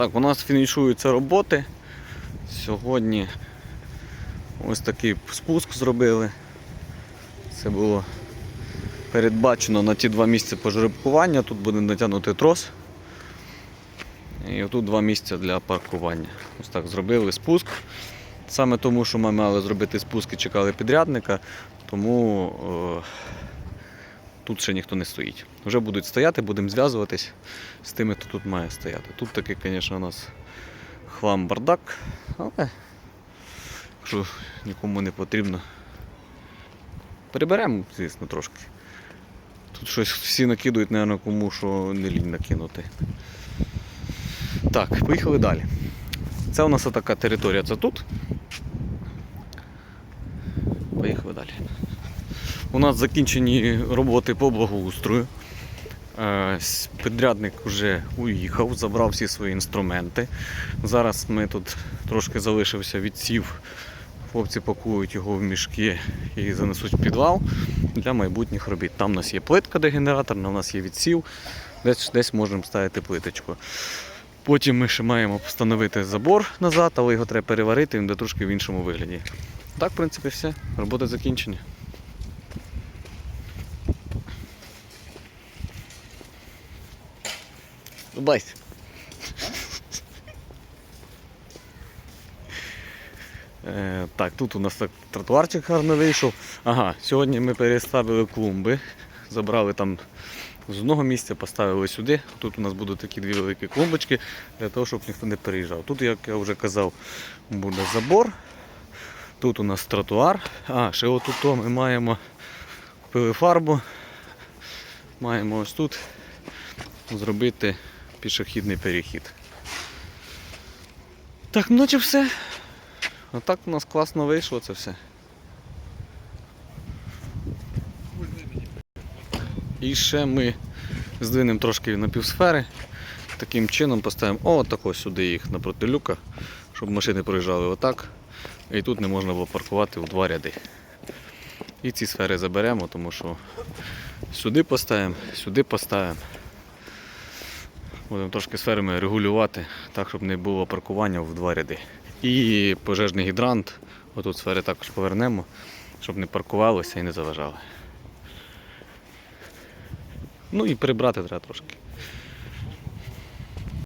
Так, у нас фінішуються роботи. Сьогодні ось такий спуск зробили. Це було передбачено на ті два місця пожеребкування. Тут буде натягнути трос. І отут два місця для паркування. Ось так зробили спуск. Саме тому, що ми мали зробити спуск і чекали підрядника, тому е, тут ще ніхто не стоїть. Вже будуть стояти, будемо зв'язуватись з тими, хто тут має стояти. Тут такий, звісно, у нас хлам бардак, але якщо нікому не потрібно, переберемо, звісно, трошки. Тут щось всі накидують, мабуть, кому що не лінь накинути. Так, поїхали далі. Це у нас така територія, це тут. Поїхали далі. У нас закінчені роботи по благоустрою. Е, Підрядник вже уїхав, забрав всі свої інструменти. Зараз ми тут трошки залишився відсів. Хлопці пакують його в мішки і занесуть в підвал для майбутніх робіт. Там у нас є плитка дегенераторна, у нас є відсів, десь, десь можемо ставити плиточку. Потім ми ще маємо встановити забор назад, але його треба переварити, він буде трошки в іншому вигляді. Так, в принципі, все. Роботи закінчені. Дубайся. Е, так, тут у нас так тротуарчик гарно вийшов. Ага, сьогодні ми переставили клумби, забрали там з одного місця, поставили сюди. Тут у нас будуть такі дві великі клумбочки для того, щоб ніхто не переїжджав. Тут, як я вже казав, буде забор. Тут у нас тротуар. А, ще отут ми маємо купили фарбу. Маємо ось тут зробити пішохідний перехід. Так, ну наче все. Отак у нас класно вийшло це все. І ще ми здвинемо трошки на півсфери. Таким чином поставимо отако сюди їх напроти люка, щоб машини проїжджали отак. І тут не можна було паркувати у два ряди. І ці сфери заберемо, тому що сюди поставимо, сюди поставимо. Будемо трошки сферами регулювати, так, щоб не було паркування в два ряди. І пожежний гідрант, отут сфери також повернемо, щоб не паркувалося і не заважали. Ну і прибрати треба трошки.